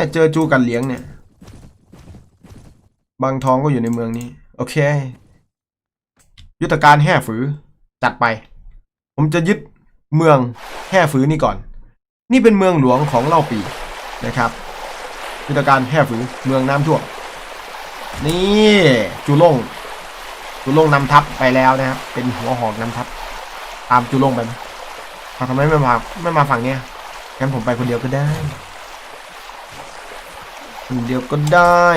เนี่ยเจอจูกันเลี้ยงเนี่ย บางทองก็อยู่ในเมืองนี้ โอเค ยุทธการแห่ฝือ จัดไป ผมจะยึดเมืองแห่ฝือนี่ก่อน นี่เป็นเมืองหลวงของเล่าปีนะครับ ยุทธการแห่ฝือเมืองน้ำท่วมนี่จูล่งจูล่งนำทัพไปแล้วนะครับ เป็นหัวหอกนำทัพตามจูล่งไปไหมอะทำไมไม่มาไม่มาฝั่งเนี้ยงั้นผมไปคนเดียวก็ได้ คนเดียวก็ได้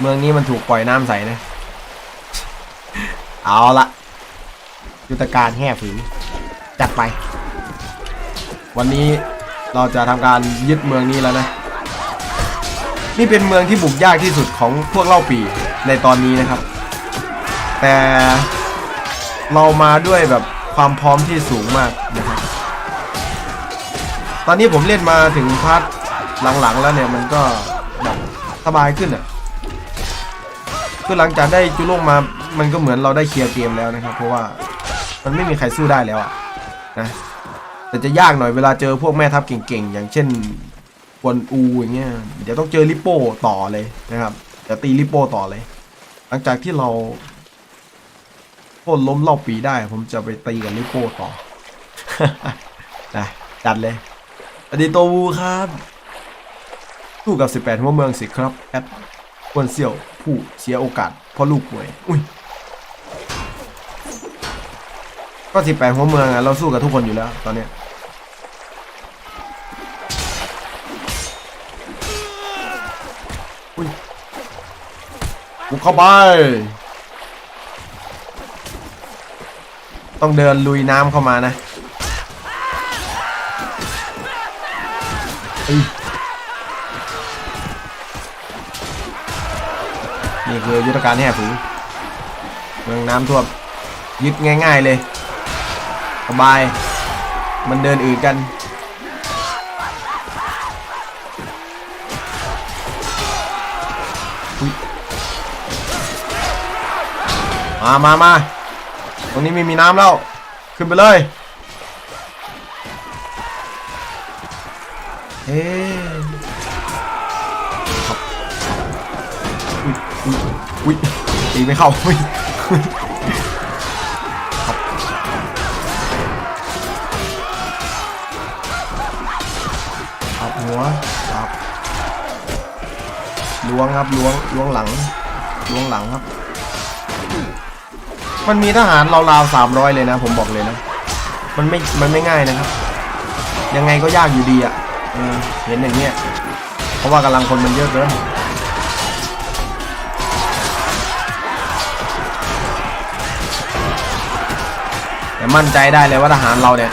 เมืองนี้มันถูกปล่อยน้ำใสนะ เอาละยุทธการแห่ฝืนจัดไป วันนี้เราจะทำการยึดเมืองนี้แล้วนะ นี่เป็นเมืองที่บุกยากที่สุดของพวกเล่าปีในตอนนี้นะครับ แต่เรามาด้วยแบบความพร้อมที่สูงมากนะครับ ตอนนี้ผมเล่นมาถึงพาร์ทหลังๆแล้วเนี่ยมันก็แบบสบายขึ้นอะคือหลังจากได้จุลงมา มันก็เหมือนเราได้เคลียร์เกมแล้วนะครับ เพราะว่ามันไม่มีใครสู้ได้แล้วอะนะแต่จะยากหน่อยเวลาเจอพวกแม่ทัพเก่งๆ อย่างเช่นกวนอูอย่างเงี้ยเดี๋ยวต้องเจอลิปโป้ต่อเลยนะครับเดี๋ยวตีลิปโป้ต่อเลย หลังจากที่เราโค่นล้มรอบปีได้ ผมจะไปตีกับลิปโป้ต่อนะจัดเลย อดีโตวูครับสู้กับ 18 หัวเมืองสิครับแอดควนเสี่ยวผู้เสียโอกาสเพราะลูกป่วย อุ้ยก็ 18 หัวเมืองอะเราสู้กับทุกคนอยู่แล้วตอนเนี้ยอุ้ยบุกเข้าไป ต้องเดินลุยน้ำเข้ามานะ นี่คือยุทธการแห่ฝูงเมืองน้ำท่วมยึดง่าย ๆเลยสบาย มันเดินอื่นกันมามามาตรงนี้ไม่มีน้ำแล้ว ขึ้นไปเลย เอ๊อุ้ยอุ้ยอุ้ยตีไม่เข้าอุ้ยอุ้ยครับครับหัวครับล้วงครับล้วงล้วงหลังล้วงหลังครับ มันมีทหารราวๆสามร้อยเลยนะ ผมบอกเลยนะ มันไม่ มันไม่ง่ายนะครับ ยังไงก็ยากอยู่ดีอะ่ะ เห็นอย่างเงี้ย เพราะว่ากำลังคนมันเยอะเกินแต่มั่นใจได้เลยว่าทหารเราเนี่ย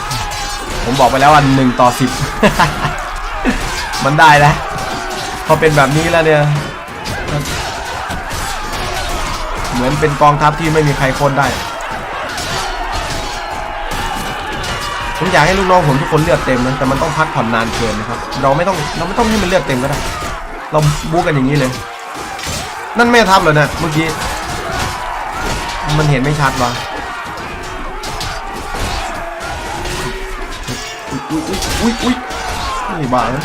ผมบอกไปแล้วว่าหนึ่งต่อสิบมันได้แล้วพอเป็นแบบนี้แล้วเนี่ย เหมือนเป็นกองทัพที่ไม่มีใครคนได้ ผมอยากให้ลูกน้องผมทุกคนเลือดเต็มนะแต่มันต้องพักผ่อนนานเกินนะครับ เราไม่ต้องเราไม่ต้องให้มันเลือดเต็มก็ได้เราบู๊กันอย่างนี้เลย นั่นแม่ทัพเหรอนะเมื่อกี้มันเห็นไม่ชัดวะอุ้ยอุ้ยอุ้ยอุ้ยนี่บ้าเลย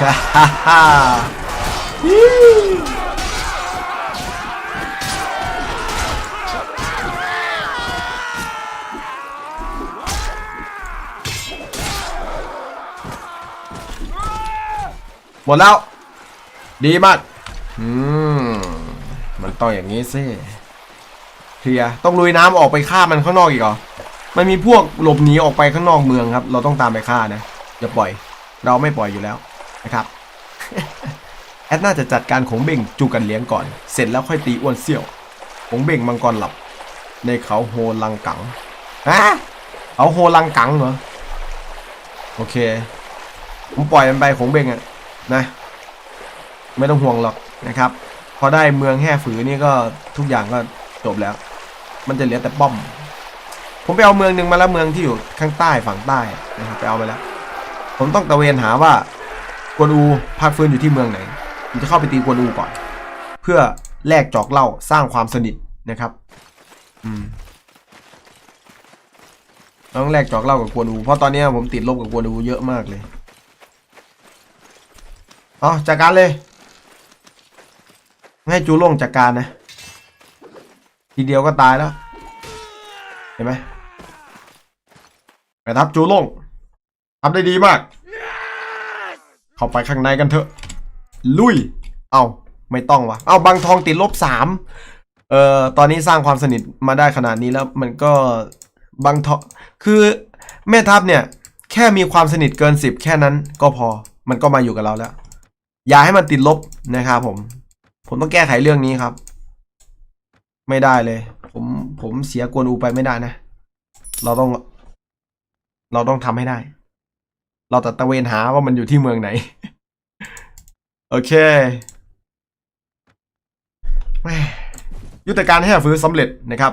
ฮ่าฮ่าฮ่าวหมดแล้ว ดีมากอืมมันต้องอย่างนี้สิเคลียต้องลุยน้ำออกไปฆ่ามันข้างนอกอีกเหรอ มันมีพวกหลบหนีออกไปข้างนอกเมืองครับ เราต้องตามไปฆ่านะอย่าปล่อย เราไม่ปล่อยอยู่แล้ว นะครับแอดน่าจะจัดการของเบ่งจูกันเลี้ยงก่อน เสร็จแล้วค่อยตีอ้วนเซี่ยวของเบ่งมังกรหลับ ในเขาโฮลังกังฮะเขาโฮลังกังเหรอโอเค ผมปล่อยมันไปของเบ่งอะนะ ไม่ต้องห่วงหรอกนะครับ พอได้เมืองแห่ฝือนี่ก็ทุกอย่างก็จบแล้ว มันจะเหลือแต่ป้อม ผมไปเอาเมืองหนึ่งมาแล้วเมืองที่อยู่ข้างใต้ฝั่งใต้นะครับไปเอาไปแล้ว ผมต้องตะเวนหาว่า กวนอูพักฟื้นอยู่ที่เมืองไหนผมจะเข้าไปตีกวนอูก่อน เพื่อแลกจอกเล้าสร้างความสนิทนะครับ อืมต้องแลกจอกเล้ากับกวนอูเพราะตอนนี้ผมติดลบกับกวนอูเยอะมากเลยเอจัดการเลยให้จูล่งจัดการนะ ทีเดียวก็ตายแล้ว เห็นไหมไปทับจูล่งทำได้ดีมากาไปข้างในกันเถอะ ลุย เอาไม่ต้องวะเอาบางทองติดลบสามเอ่อตอนนี้สร้างความสนิทมาได้ขนาดนี้แล้วมันก็บางทองคือแม่ทัพเนี่ย แค่มีความสนิทเกินสิบแค่นั้นก็พอมันก็มาอยู่กับเราแล้ว อย่าให้มันติดลบนะครับผม ผมต้องแก้ไขเรื่องนี้ครับ ไม่ได้เลย ผมผมเสียกวนอูไปไม่ได้นะ เราต้อง เราต้องทำให้ได้ เราตัดตะเวนหาว่ามันอยู่ที่เมืองไหน โอเคแม่ยุทธการให้ฟื้นสำเร็จนะครับ